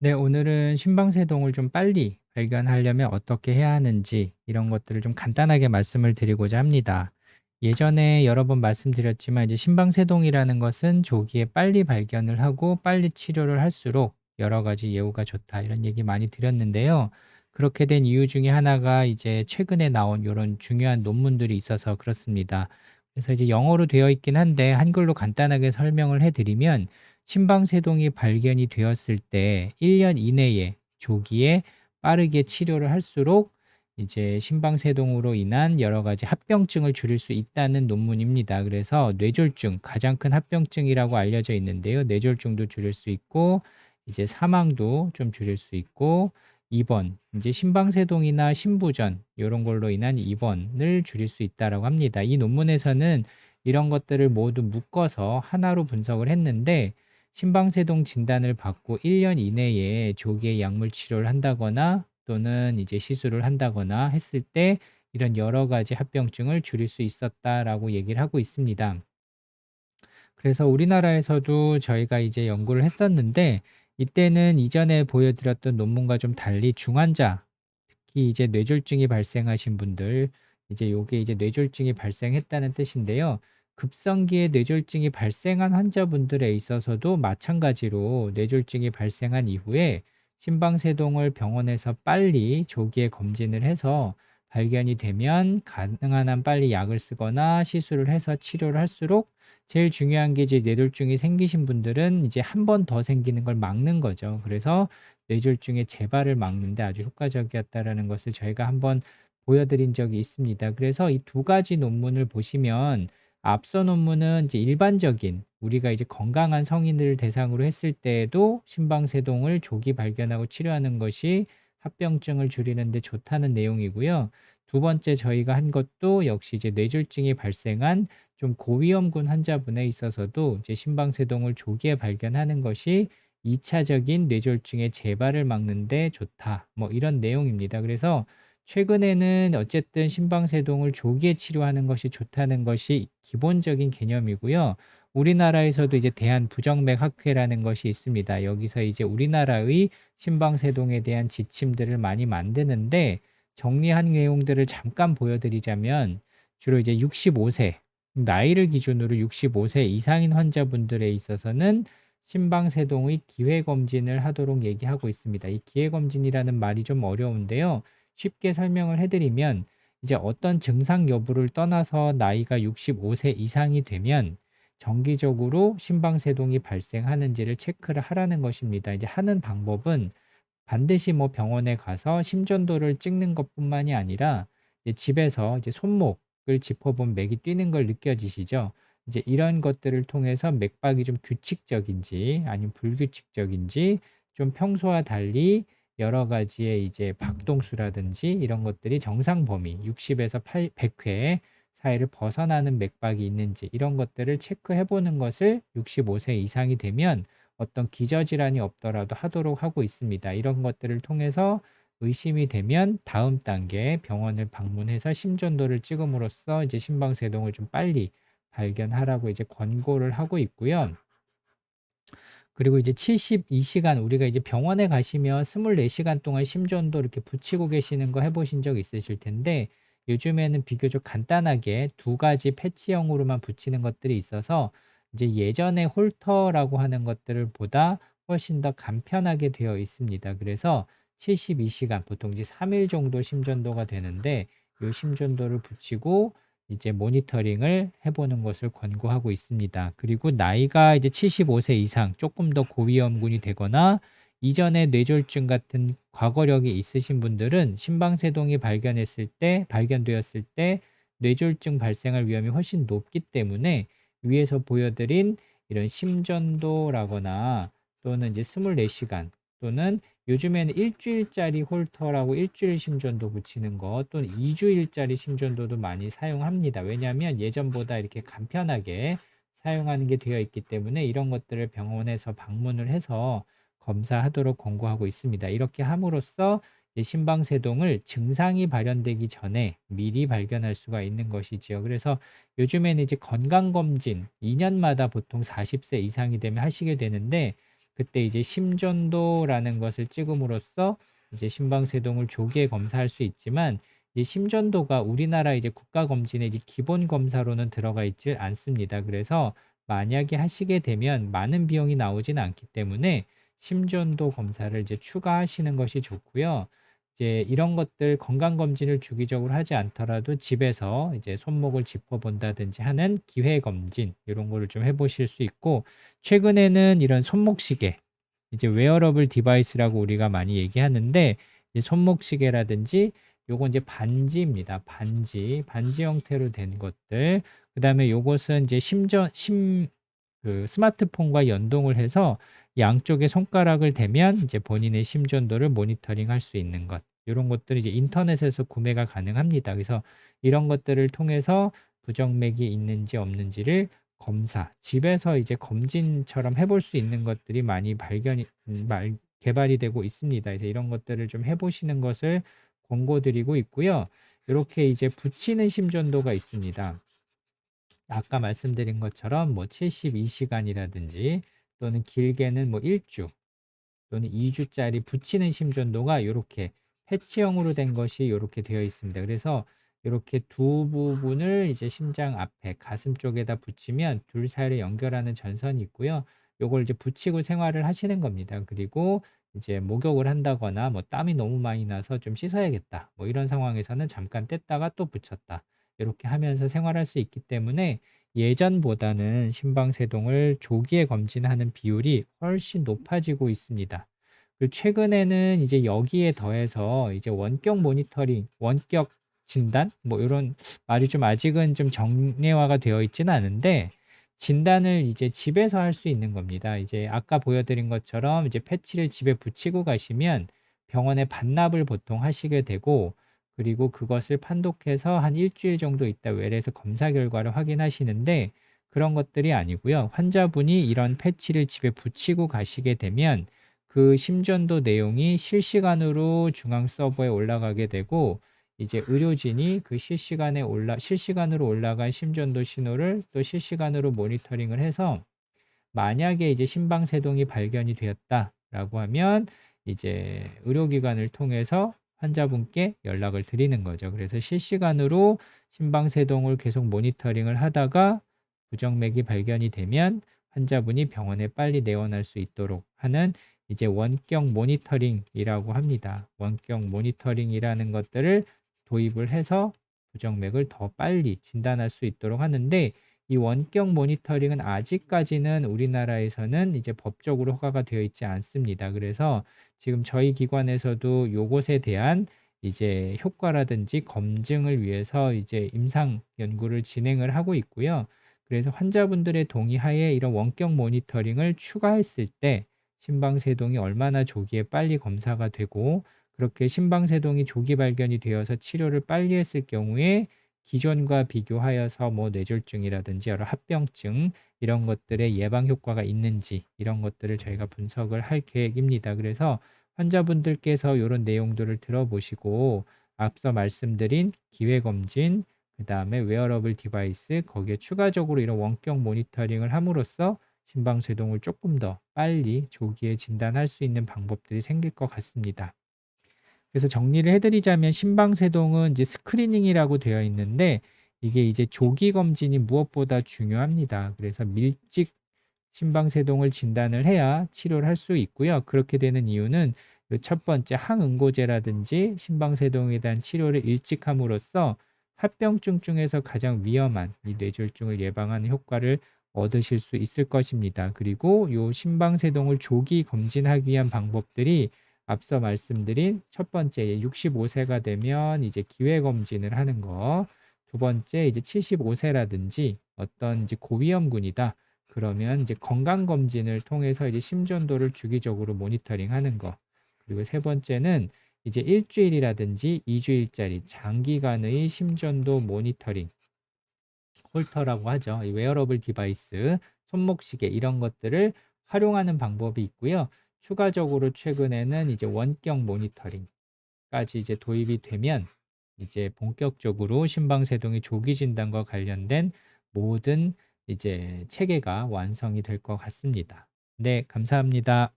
네, 오늘은 신방세동을 좀 빨리 발견하려면 어떻게 해야 하는지 이런 것들을 좀 간단하게 말씀을 드리고자 합니다. 예전에 여러 번 말씀드렸지만 이제 신방세동이라는 것은 조기에 빨리 발견을 하고 빨리 치료를 할수록 여러 가지 예후가 좋다 이런 얘기 많이 드렸는데요. 그렇게 된 이유 중에 하나가 이제 최근에 나온 이런 중요한 논문들이 있어서 그렇습니다. 그래서 이제 영어로 되어 있긴 한데 한글로 간단하게 설명을 해드리면 심방세동이 발견이 되었을 때 1년 이내에 조기에 빠르게 치료를 할수록 이제 심방세동으로 인한 여러 가지 합병증을 줄일 수 있다는 논문입니다. 그래서 뇌졸중 가장 큰 합병증이라고 알려져 있는데요. 뇌졸중도 줄일 수 있고 이제 사망도 좀 줄일 수 있고 입원, 이제 심방세동이나 심부전 이런 걸로 인한 입원을 줄일 수 있다라고 합니다. 이 논문에서는 이런 것들을 모두 묶어서 하나로 분석을 했는데 심방세동 진단을 받고 1년 이내에 조기에 약물 치료를 한다거나 또는 이제 시술을 한다거나 했을 때 이런 여러 가지 합병증을 줄일 수 있었다라고 얘기를 하고 있습니다. 그래서 우리나라에서도 저희가 이제 연구를 했었는데 이때는 이전에 보여드렸던 논문과 좀 달리 중환자, 특히 이제 뇌졸중이 발생하신 분들, 이제 요게 이제 뇌졸중이 발생했다는 뜻인데요. 급성기에 뇌졸중이 발생한 환자분들에 있어서도 마찬가지로 뇌졸중이 발생한 이후에 심방세동을 병원에서 빨리 조기에 검진을 해서 발견이 되면 가능한 한 빨리 약을 쓰거나 시술을 해서 치료를 할수록 제일 중요한 게 이제 뇌졸중이 생기신 분들은 이제 한 번 더 생기는 걸 막는 거죠. 그래서 뇌졸중의 재발을 막는 데 아주 효과적이었다라는 것을 저희가 한번 보여드린 적이 있습니다. 그래서 이 두 가지 논문을 보시면 앞서 논문은 이제 일반적인 우리가 이제 건강한 성인을 대상으로 했을 때에도 심방세동을 조기 발견하고 치료하는 것이 합병증을 줄이는 데 좋다는 내용이고요. 두 번째 저희가 한 것도 역시 이제 뇌졸중이 발생한 좀 고위험군 환자분에 있어서도 이제 심방세동을 조기에 발견하는 것이 2차적인 뇌졸중의 재발을 막는 데 좋다. 뭐 이런 내용입니다. 그래서 최근에는 어쨌든 심방세동을 조기에 치료하는 것이 좋다는 것이 기본적인 개념이고요. 우리나라에서도 이제 대한부정맥학회라는 것이 있습니다. 여기서 이제 우리나라의 심방세동에 대한 지침들을 많이 만드는데 정리한 내용들을 잠깐 보여드리자면 주로 이제 65세 나이를 기준으로 65세 이상인 환자분들에 있어서는 심방세동의 기회검진을 하도록 얘기하고 있습니다. 이 기회검진이라는 말이 좀 어려운데요. 쉽게 설명을 해드리면 이제 어떤 증상 여부를 떠나서 나이가 65세 이상이 되면 정기적으로 심방세동이 발생하는지를 체크를 하라는 것입니다. 이제 하는 방법은 반드시 뭐 병원에 가서 심전도를 찍는 것뿐만이 아니라 이제 집에서 이제 손목을 짚어본 맥이 뛰는 걸 느껴지시죠? 이제 이런 것들을 통해서 맥박이 좀 규칙적인지 아니면 불규칙적인지 좀 평소와 달리 여러 가지의 이제 박동수라든지 이런 것들이 정상 범위 60에서 8, 100회 사이를 벗어나는 맥박이 있는지 이런 것들을 체크해 보는 것을 65세 이상이 되면 어떤 기저질환이 없더라도 하도록 하고 있습니다. 이런 것들을 통해서 의심이 되면 다음 단계 병원을 방문해서 심전도를 찍음으로써 이제 심방세동을 좀 빨리 발견하라고 이제 권고를 하고 있고요. 그리고 이제 72시간 우리가 이제 병원에 가시면 24시간 동안 심전도 이렇게 붙이고 계시는 거 해보신 적 있으실 텐데 요즘에는 비교적 간단하게 두 가지 패치형으로만 붙이는 것들이 있어서 이제 예전에 홀터라고 하는 것들을 보다 훨씬 더 간편하게 되어 있습니다. 그래서 72시간 보통 이제 3일 정도 심전도가 되는데 이 심전도를 붙이고 이제 모니터링을 해보는 것을 권고하고 있습니다. 그리고 나이가 이제 75세 이상 조금 더 고위험군이 되거나 이전에 뇌졸중 같은 과거력이 있으신 분들은 심방세동이 발견했을 때 발견되었을 때 뇌졸중 발생할 위험이 훨씬 높기 때문에 위에서 보여드린 이런 심전도라거나 또는 이제 24시간 또는 요즘에는 일주일짜리 홀터라고 일주일 심전도 붙이는 거 또는 2주일짜리 심전도도 많이 사용합니다. 왜냐하면 예전보다 이렇게 간편하게 사용하는 게 되어 있기 때문에 이런 것들을 병원에서 방문을 해서 검사하도록 권고하고 있습니다. 이렇게 함으로써 심방세동을 증상이 발현되기 전에 미리 발견할 수가 있는 것이지요. 그래서 요즘에는 이제 건강검진 2년마다 보통 40세 이상이 되면 하시게 되는데 그때 이제 심전도라는 것을 찍음으로써 이제 심방세동을 조기에 검사할 수 있지만 이 심전도가 우리나라 이제 국가 검진의 이제 기본 검사로는 들어가 있질 않습니다. 그래서 만약에 하시게 되면 많은 비용이 나오지는 않기 때문에 심전도 검사를 이제 추가하시는 것이 좋고요. 이제 이런 것들 건강검진을 주기적으로 하지 않더라도 집에서 이제 손목을 짚어본다든지 하는 기회검진 이런 거를 좀 해보실 수 있고 최근에는 이런 손목시계 이제 웨어러블 디바이스라고 우리가 많이 얘기하는데 손목시계라든지 요건 이제 반지입니다. 반지, 반지 형태로 된 것들. 그 다음에 요것은 이제 심전 심 그 스마트폰과 연동을 해서 양쪽에 손가락을 대면 이제 본인의 심전도를 모니터링 할 수 있는 것. 요런 것들이 이제 인터넷에서 구매가 가능합니다. 그래서 이런 것들을 통해서 부정맥이 있는지 없는지를 검사, 집에서 이제 검진처럼 해볼 수 있는 것들이 많이 발견이 음, 말, 개발이 되고 있습니다. 그래서 이런 것들을 좀 해보시는 것을 권고드리고 있고요. 이렇게 이제 붙이는 심전도가 있습니다. 아까 말씀드린 것처럼 뭐 72시간이라든지 또는 길게는 뭐 1주 또는 2주짜리 붙이는 심전도가 이렇게 패치형으로 된 것이 이렇게 되어 있습니다. 그래서 이렇게 두 부분을 이제 심장 앞에 가슴 쪽에다 붙이면 둘 사이를 연결하는 전선이 있고요. 요걸 이제 붙이고 생활을 하시는 겁니다. 그리고 이제 목욕을 한다거나 뭐 땀이 너무 많이 나서 좀 씻어야겠다. 뭐 이런 상황에서는 잠깐 뗐다가 또 붙였다. 이렇게 하면서 생활할 수 있기 때문에 예전보다는 심방세동을 조기에 검진하는 비율이 훨씬 높아지고 있습니다. 그리고 최근에는 이제 여기에 더해서 이제 원격 모니터링, 원격 진단 뭐 이런 말이 좀 아직은 좀 정례화가 되어 있지는 않은데 진단을 이제 집에서 할 수 있는 겁니다. 이제 아까 보여드린 것처럼 이제 패치를 집에 붙이고 가시면 병원에 반납을 보통 하시게 되고 그리고 그것을 판독해서 한 일주일 정도 있다 외래에서 검사 결과를 확인하시는데 그런 것들이 아니고요. 환자분이 이런 패치를 집에 붙이고 가시게 되면 그 심전도 내용이 실시간으로 중앙 서버에 올라가게 되고 이제 의료진이 그 실시간에 올라 실시간으로 올라간 심전도 신호를 또 실시간으로 모니터링을 해서 만약에 이제 심방세동이 발견이 되었다라고 하면 이제 의료기관을 통해서 환자분께 연락을 드리는 거죠. 그래서 실시간으로 심방세동을 계속 모니터링을 하다가 부정맥이 발견이 되면 환자분이 병원에 빨리 내원할 수 있도록 하는 이제 원격 모니터링이라고 합니다. 원격 모니터링이라는 것들을 도입을 해서 부정맥을 더 빨리 진단할 수 있도록 하는데 이 원격 모니터링은 아직까지는 우리나라에서는 이제 법적으로 허가가 되어 있지 않습니다. 그래서 지금 저희 기관에서도 요것에 대한 이제 효과라든지 검증을 위해서 이제 임상 연구를 진행을 하고 있고요. 그래서 환자분들의 동의하에 이런 원격 모니터링을 추가했을 때 심방세동이 얼마나 조기에 빨리 검사가 되고 그렇게 심방세동이 조기 발견이 되어서 치료를 빨리 했을 경우에 기존과 비교하여서 뭐 뇌졸중이라든지 여러 합병증 이런 것들의 예방 효과가 있는지 이런 것들을 저희가 분석을 할 계획입니다. 그래서 환자분들께서 이런 내용들을 들어보시고 앞서 말씀드린 기회검진, 그 다음에 웨어러블 디바이스, 거기에 추가적으로 이런 원격 모니터링을 함으로써 심방세동을 조금 더 빨리 조기에 진단할 수 있는 방법들이 생길 것 같습니다. 그래서 정리를 해드리자면 심방세동은 이제 스크리닝이라고 되어 있는데 이게 이제 조기 검진이 무엇보다 중요합니다. 그래서 밀집 심방세동을 진단을 해야 치료를 할 수 있고요. 그렇게 되는 이유는 첫 번째 항응고제라든지 심방세동에 대한 치료를 일찍 함으로써 합병증 중에서 가장 위험한 이 뇌졸중을 예방하는 효과를 얻으실 수 있을 것입니다. 그리고 요 심방세동을 조기 검진하기 위한 방법들이 앞서 말씀드린 첫 번째 65세가 되면 이제 기회 검진을 하는 거. 두 번째 이제 75세라든지 어떤 이제 고위험군이다. 그러면 이제 건강 검진을 통해서 이제 심전도를 주기적으로 모니터링 하는 거. 그리고 세 번째는 이제 일주일이라든지 2주일짜리 장기간의 심전도 모니터링 홀터라고 하죠. 이 웨어러블 디바이스, 손목시계 이런 것들을 활용하는 방법이 있고요. 추가적으로 최근에는 이제 원격 모니터링까지 이제 도입이 되면 이제 본격적으로 심방세동의 조기 진단과 관련된 모든 이제 체계가 완성이 될 것 같습니다. 네, 감사합니다.